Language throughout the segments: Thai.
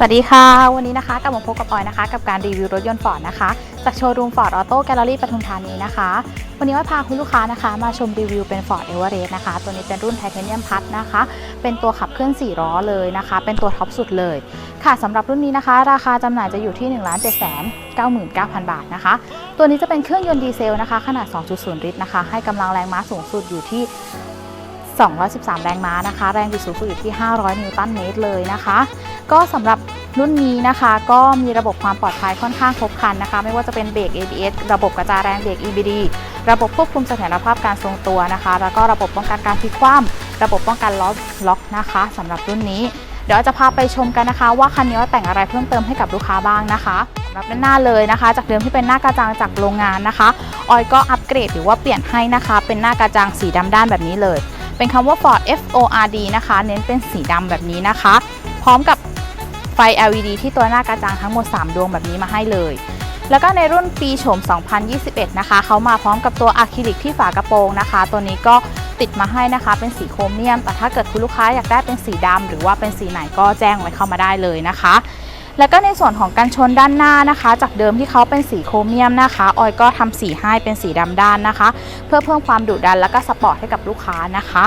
สวัสดีค่ะ วันนี้นะคะกลับมาพบกับออยนะคะ กับการรีวิวรถยนต์ฟอร์ดนะคะ จากโชว์รูมฟอร์ดออโต้แกลเลอรี่ปทุมธานีนะคะ วันนี้ว่าพาคุณลูกค้านะคะ มาชมรีวิวเป็น Ford e v e r e s t นะคะ ตัวนี้เป็นรุ่นไทเทเนียมพัดนะคะ เป็นตัวขับเคลื่อน4ล้อเลยนะคะ เป็นตัวท็อปสุดเลย ค่ะสำหรับรุ่นนี้นะคะ ราคาจำหน่ายจะอยู่ที่ 1 7 9 9 0 0 0 บาทนะคะ ตัวนี้จะเป็นเครื่องยนต์ดีเซลนะคะ ขนาด 2.0 ลิตรนะคะ ให้กำลังแรงม้าสูงสุดอยู่ที่213 แรงม้านะคะ แรงบิดสูงสุดอยู่ที่ 500 นิวตันเมตรเลยนะคะ ก็สำหรับรุ่นนี้นะคะ ก็มีระบบความปลอดภัยค่อนข้างครบครันนะคะ ไม่ว่าจะเป็นเบรก ABS ระบบกระจายแรงเบรก EBD ระบบควบคุมเสถียรภาพการทรงตัวนะคะ แล้วก็ระบบป้องกันการพลิกคว่ำระบบป้องกันล้อล็อกนะคะสำหรับรุ่นนี้เดี๋ยวจะพาไปชมกันนะคะ ว่าคันนี้แต่งอะไรเพิ่มเติมให้กับลูกค้าบ้างนะคะสำหรับด้านหน้าเลยนะคะ จากเดิมที่เป็นหน้ากระจังจากโรงงานนะคะออยก็อัปเกรดหรือว่าเปลี่ยนให้นะคะ เป็นหน้ากระจังสีดำด้านแบบนี้เลย เป็นคำว่า Ford F O R D นะคะ เน้นเป็นสีดำแบบนี้นะคะ พร้อมกับ ไฟ LED ที่ตัวหน้ากระจังทั้งหมด 3 ดวงแบบนี้มาให้เลย แล้วก็ในรุ่นปีโฉม 2021 นะคะ เขามาพร้อมกับตัวอะคริลิกที่ฝากระโปรงนะคะ ตัวนี้ก็ติดมาให้นะคะเป็นสีโครเมียม แต่ถ้าเกิดคุณลูกค้าอยากได้เป็นสีดำหรือว่าเป็นสีไหนก็แจ้งไว้เข้ามาได้เลยนะคะ แล้วก็ในส่วนของกันชนด้านหน้านะคะ จากเดิมที่เขาเป็นสีโครเมียมนะคะ ออยก็ทำสีให้เป็นสีดำด้านนะคะ เพื่อเพิ่มความดุดันแล้วก็สปอร์ตให้กับลูกค้านะคะ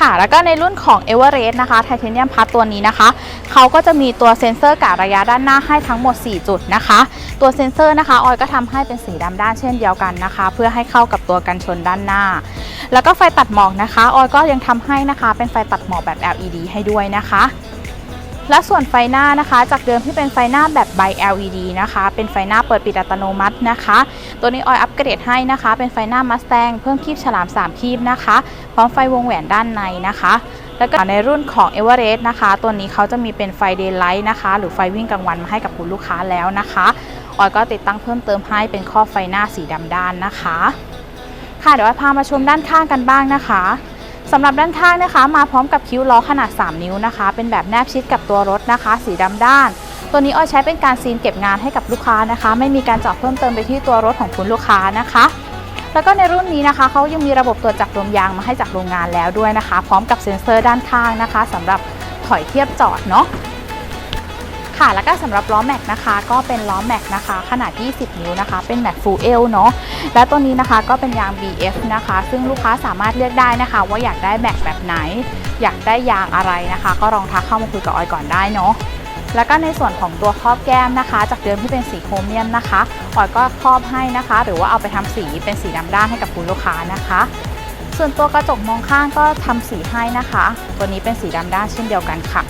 ค่ะ แล้วก็ในรุ่นของ e v e r e s t นะคะไทเทเนียมพัดตัวนี้นะคะ เขาก็จะมีตัวเซ็นเซอร์กะระยะด้านหน้าให้ทั้งหมด 4 จุดนะคะ ตัวเซ็นเซอร์นะคะ ออยก็ทำให้เป็นสีดำด้านเช่นเดียวกันนะคะ เพื่อให้เข้ากับตัวกันชนด้านหน้า แล้วก็ไฟตัดหมอกนะคะ ออยก็ยังทำให้นะคะ เป็นไฟตัดหมอกแบบ LED ให้ด้วยนะคะ และส่วนไฟหน้านะคะ จากเดิมที่เป็นไฟหน้าแบบใบ LED นะคะ เป็นไฟหน้าเปิดปิดอัตโนมัตินะคะ ตัวนี้ออยอัปเกรดให้นะคะ เป็นไฟหน้ามัสแตงเพิ่มคีบฉลาม 3 คีบนะคะ พร้อมไฟวงแหวนด้านในนะคะแล้วก็ในรุ่นของ e v e r e s t นะคะ ตัวนี้เขาจะมีเป็นไฟ Daylight นะคะ หรือไฟวิ่งกลางวันมาให้กับคุณลูกค้าแล้วนะคะออยก็ติดตั้งเพิ่มเติมให้เป็นข้อไฟหน้าสีดำด้านนะคะ ค่ะเดี๋ยวพามาชมด้านข้างกันบ้างนะคะ สำหรับด้านข้างนะคะ มาพร้อมกับคิ้วล้อขนาด 3 นิ้วนะคะ เป็นแบบแนบชิดกับตัวรถนะคะ สีดำด้าน ตัวนี้ออยใช้เป็นการซีนเก็บงานให้กับลูกค้านะคะ ไม่มีการเจาะเพิ่มเติมไปที่ตัวรถของคุณลูกค้านะคะ แล้วก็ในรุ่นนี้นะคะเขายังมีระบบตรวจจับลมยางมาให้จากโรงงานแล้วด้วยนะคะ พร้อมกับเซ็นเซอร์ด้านข้างนะคะสำหรับถอยเทียบจอดเนาะ ค่ะ แล้วก็สำหรับล้อแม็กนะคะ ก็เป็นล้อแม็กนะคะ ขนาด 20 นิ้วนะคะ เป็นแม็กฟูลเอลเนาะ และตัวนี้นะคะก็เป็นยาง BF นะคะ ซึ่งลูกค้าสามารถเลือกได้นะคะ ว่าอยากได้แม็กแบบไหน อยากได้ยางอะไรนะคะ ก็ลองทักเข้ามาคุยกับออยก่อนได้เนาะแล้วก็ในส่วนของตัวครอบแก้มนะคะ จากเดิมที่เป็นสีโครเมียมนะคะออยก็ครอบให้นะคะ หรือว่าเอาไปทำสีเป็นสีดำด้านให้กับคุณลูกค้านะคะ ส่วนตัวกระจกมองข้างก็ทำสีให้นะคะ ตัวนี้เป็นสีดำด้านเช่นเดียวกันค่ะ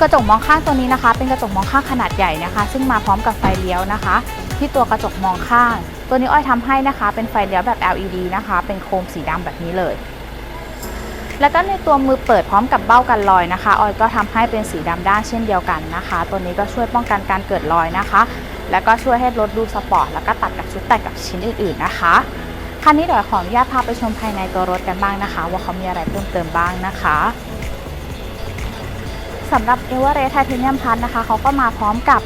กระจกมองข้างตัวนี้นะคะ เป็นกระจกมองข้างขนาดใหญ่นะคะ ซึ่งมาพร้อมกับไฟเลี้ยวนะคะ ที่ตัวกระจกมองข้าง ตัวนี้อ้อยทำให้นะคะ เป็นไฟเลี้ยวแบบ LED นะคะ เป็นโคมสีดำแบบนี้เลย แล้วก็ในตัวมือเปิดพร้อมกับเบ้ากันรอยนะคะออยก็ทำให้เป็นสีดำด้านเช่นเดียวกันนะคะ ตัวนี้ก็ช่วยป้องกันการเกิดรอยนะคะ แล้วก็ช่วยให้รถดูสปอร์ตแล้วก็ตัดกับชุดแต่งกับชิ้นอื่น ๆนะคะคันนี้เดี๋ยวขออนุญาตพาไปชมภายในตัวรถกันบ้างนะคะ ว่าเขามีอะไรเพิ่มเติมบ้างนะคะ สำหรับ e v e r e s t Titanium Plus นะคะเขาก็มาพร้อมกับ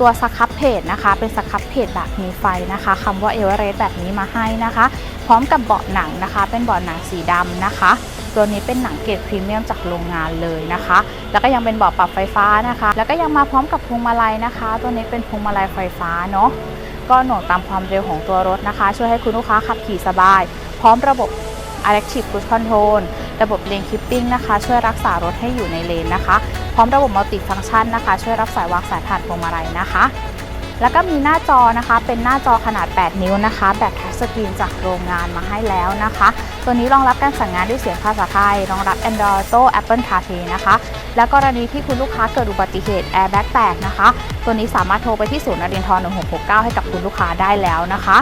ตัวสครับเพจนะคะ เป็นสครับเพจแบบมีไฟนะคะคำว่า e v e r e s t แบบนี้มาให้นะคะ พร้อมกับเบาะหนังนะคะ เป็นเบาะหนังสีดำนะคะ ตัวนี้เป็นหนังเกรดพรีเมียมจากโรงงานเลยนะคะ แล้วก็ยังเป็นเบาะปรับไฟฟ้านะคะ แล้วก็ยังมาพร้อมกับพวงมาลัยนะคะ ตัวนี้เป็นพวงมาลัยไฟฟ้าเนาะก็หน่วงตามความเร็วของตัวรถนะคะ ช่วยให้คุณลูกค้าขับขี่สบาย พร้อมระบบ Adaptive Cruise Control ระบบ Lane Keeping นะคะ ช่วยรักษารถให้อยู่ในเลนนะคะ พร้อมระบบ Multi Function นะคะ ช่วยรับสายวางสายผ่านพวงมาลัยนะคะ แล้วก็มีหน้าจอนะคะ เป็นหน้าจอขนาด 8 นิ้วนะคะ แบบทัชสกรีนจากโรงงานมาให้แล้วนะคะ ตัวนี้รองรับการสั่งงานด้วยเสียงภาษาไทย รองรับ Android Auto Apple CarPlay นะคะ และกรณีที่คุณลูกค้าเกิดอุบัติเหตุ Airbag แตกนะคะ ตัวนี้สามารถโทรไปที่ศูนย์นรินทร์1669 ให้กับคุณลูกค้าได้แล้วนะคะ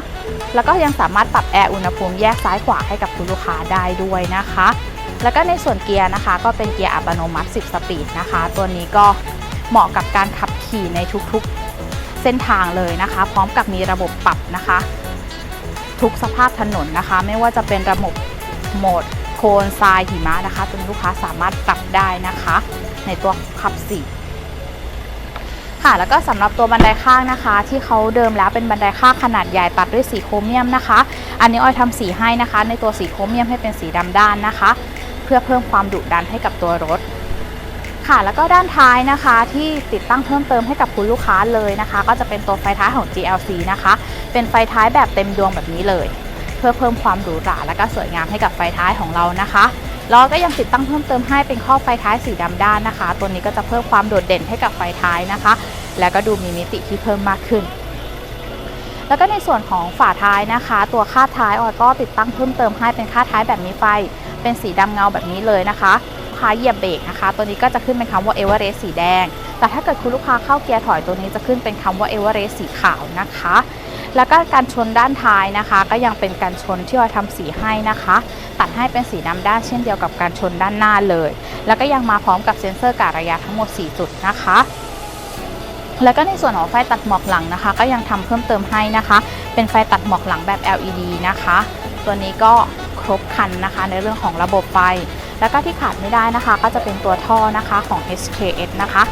แล้วก็ยังสามารถปรับแอร์อุณหภูมิแยกซ้ายขวาให้กับคุณลูกค้าได้ด้วยนะคะ แล้วก็ในส่วนเกียร์นะคะ ก็เป็นเกียร์อัตโนมัติ 10 สปีดนะคะ ตัวนี้ก็เหมาะกับการขับขี่ในทุกๆเส้นทางเลยนะคะ พร้อมกับมีระบบปรับนะคะ ทุกสภาพถนนนะคะ ไม่ว่าจะเป็นระบบโหมดโคลนทรายหิมะนะคะตัวนี้ลูกค้าสามารถปรับได้นะคะ ในตัวขับสี่ค่ะแล้วก็สำหรับตัวบันไดข้างนะคะ ที่เขาเดิมแล้วเป็นบันไดข้างขนาดใหญ่ตัดด้วยสีโครเมียมนะคะ อันนี้ออยทำสีให้นะคะ ในตัวสีโครเมียมให้เป็นสีดำด้านนะคะ เพื่อเพิ่มความดุดันให้กับตัวรถ ค่ะแล้วก็ด้านท้ายนะคะที่ติดตั้งเพิ่มเติมให้กับคุณลูกค้าเลยนะคะ ก็จะเป็นตัวไฟท้ายของ GLC นะคะ เป็นไฟท้ายแบบเต็มดวงแบบนี้เลย เพื่อเพิ่มความหรูหราและก็สวยงามให้กับไฟท้ายของเรานะคะล้วก็ยังติดตั้งเพิ่มเติมให้เป็นข้อไฟท้ายสีดำด้านนะคะ ตัวนี้ก็จะเพิ่มความโดดเด่นให้กับไฟท้ายนะคะ แล้วก็ดูมีมิติที่เพิ่มมากขึ้น แล้วก็ในส่วนของฝาท้ายนะคะ ตัวคาดท้ายออยก็ติดตั้งเพิ่มเติมให้เป็นคาดท้ายแบบมีไฟ เป็นสีดำเงาแบบนี้เลยนะคะลูกค้าเหยียบเบรกนะคะ ตัวนี้ก็จะขึ้นเป็นคำว่าเอเวอเรสสีแดง แต่ถ้าเกิดคุณลูกค้าเข้าเกียร์ถอยตัวนี้จะขึ้นเป็นคำว่าเอเวอเรสสีขาวนะคะ แล้วก็การชนด้านท้ายนะคะ ก็ยังเป็นการชนที่เราทำสีให้นะคะ ตัดให้เป็นสีดำด้านเช่นเดียวกับการชนด้านหน้าเลย แล้วก็ยังมาพร้อมกับเซ็นเซอร์การระยะทั้งหมด 4 จุดนะคะแล้วก็ในส่วนของไฟตัดหมอกหลังนะคะ ก็ยังทำเพิ่มเติมให้นะคะ เป็นไฟตัดหมอกหลังแบบ LED นะคะ ตัวนี้ก็ครบคันนะคะ ในเรื่องของระบบไฟ แล้วก็ที่ขาดไม่ได้นะคะ ก็จะเป็นตัวท่อนะคะของ HKS นะคะ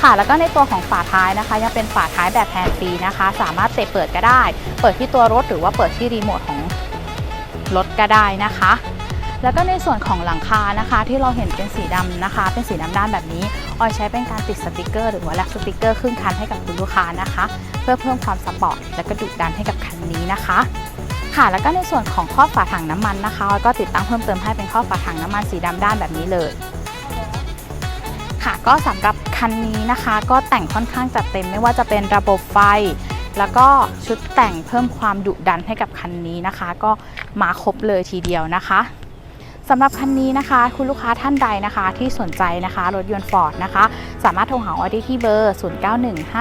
ค่ะแล้วก็ในตัวของฝาท้ายนะคะ ยังเป็นฝาท้ายแบบแฮนด์ฟรีนะคะ สามารถเตะเปิดก็ได้ เปิดที่ตัวรถหรือว่าเปิดที่รีโมทของรถก็ได้นะคะ แล้วก็ในส่วนของหลังคานะคะ ที่เราเห็นเป็นสีดำนะคะ เป็นสีดำด้านแบบนี้ออยใช้เป็นการติดสติกเกอร์หรือว่าแลกสติกเกอร์ครึ่งคันให้กับคุณลูกค้านะคะ เพื่อเพิ่มความสปอร์ตและก็ดุดันให้กับคันนี้นะคะ ค่ะ แล้วก็ในส่วนของข้อบฝาถังน้ำมันนะคะก็ติดตั้งเพิ่มเติมให้เป็นข้อบฝาถังน้ำมันสีดำด้านแบบนี้เลย ค่ะก็สำหรับคันนี้นะคะ ก็แต่งค่อนข้างจัดเต็มไม่ว่าจะเป็นระบบไฟ แล้วก็ชุดแต่งเพิ่มความดุดันให้กับคันนี้นะคะ ก็มาครบเลยทีเดียวนะคะสำหรับคันนี้นะคะ คุณลูกค้าท่านใดนะคะที่สนใจนะคะ รถยนต์ฟอร์ดนะคะ สามารถโทรหาออยได้ที่เบอร์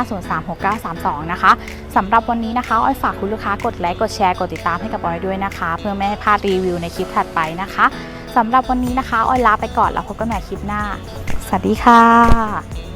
0915036932 นะคะสำหรับวันนี้นะคะออยฝากคุณลูกค้ากดไลค์กดแชร์กดติดตามให้กับออยด้วยนะคะ เพื่อไม่ให้พลาดรีวิวในคลิปถัดไปนะคะสำหรับวันนี้นะคะออยลาไปก่อนแล้วพบกันใหม่คลิปหน้า สวัสดีค่ะ